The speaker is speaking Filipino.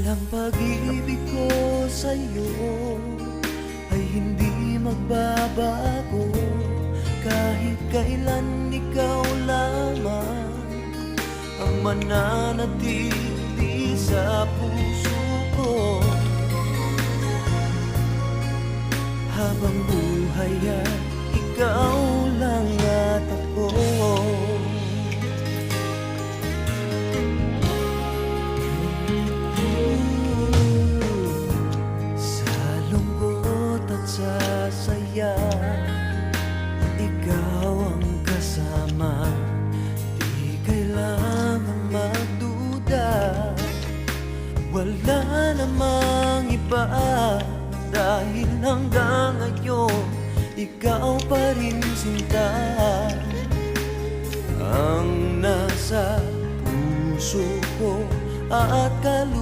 Ang pag-ibig ko sa'yo ay hindi magbabago. Kahit kailan ikaw lamang ang mananatili sa puso ko. Habang buhay ay Wala namang iba Dahil hanggang ngayon Ikaw pa rin sinta. Ang nasa puso ko at kalusugan